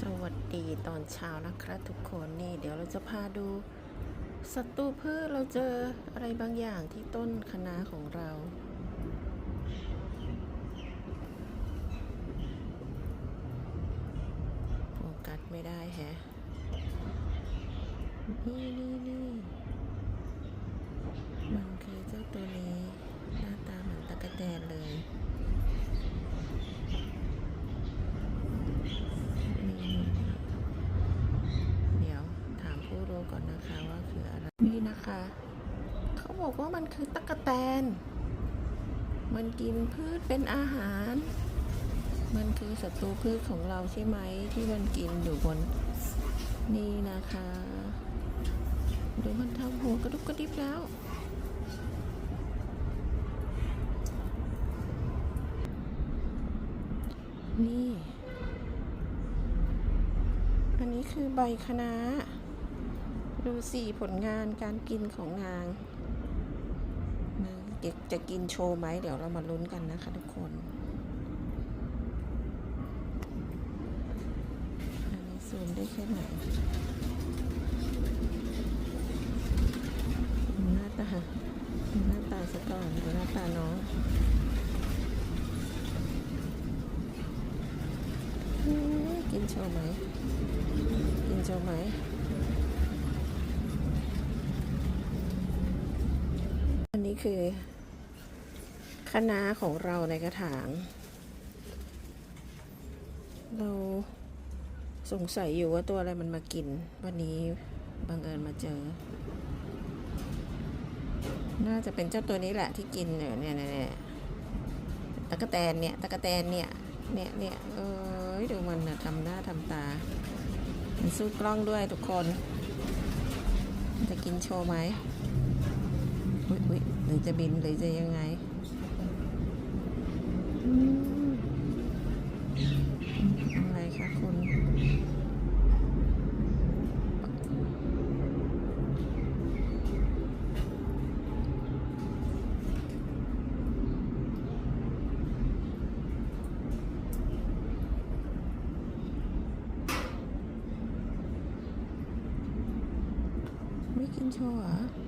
สวัสดีตอนเช้านะครับทุกคนนี่ เดี๋ยวเราจะพาดูศัตรูพืชเราเจออะไรบางอย่างที่ต้นคะน้าของเรา โฟกัสไม่ได้แฮะ นี่นี่นี่คือเจ้าตัวนี้ หน้าตาเหมือนตะกะแตนเลย นี่เดี๋ยวถามผู้รู้ก่อนนะคะว่าคืออะไร นะคะ เขาบอกว่ามันคือตั๊กแตน มันกินพืชเป็นอาหาร มันคือศัตรูพืชของเราใช่ไหมที่มันกินอยู่บนนี่นะคะดูมันทำหัวกระดุกกระดิบแล้วนี่ อันนี้คือใบคะน้า ดูสี่ผลงานการกินของนางนางจะจะกินโชว์ไหม เดี๋ยวเรามาลุ้นกันนะคะทุกคน อันนี้ซูมได้แค่ไหนหน้าตาหน้าตาซะก่อนหน้าตาน้องกินโชว์ไหม กินโชว์ไหม อันนี้คือคะน้าของเราในกระถาง เราสงสัยอยู่ว่าตัวอะไรมันมากิน วันนี้บังเอิญมาเจอ น่าจะเป็นเจ้าตัวนี้แหละที่กินเนี่ยเนี่ยเนี่ยตะกะแตนเนี่ยตะกะแตนเนี่ยเนี่ยเนี่ยเอ้ยดูมันนะทำหน้าทำตา มันสู้กล้องด้วยทุกคน จะกินโชว์ไหม อุ๊ยอุ๊ยหรือจะบินหรือจะยังไงอะไรคะคุณ ไม่กินโชว์เหรอมาดู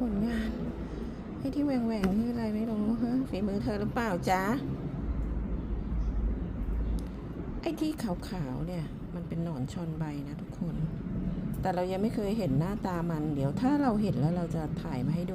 ผลงานไอ้ที่แหวงแหวงๆนี่อะไรไม่รู้ฮะฝีมือเธอหรือเปล่าจ๊ะไอ้ที่ขาวๆเนี่ย มันเป็นหนอนชอนใบนะทุกคน แต่เรายังไม่เคยเห็นหน้าตามัน เดี๋ยวถ้าเราเห็นแล้วเราจะถ่ายมาให้ดู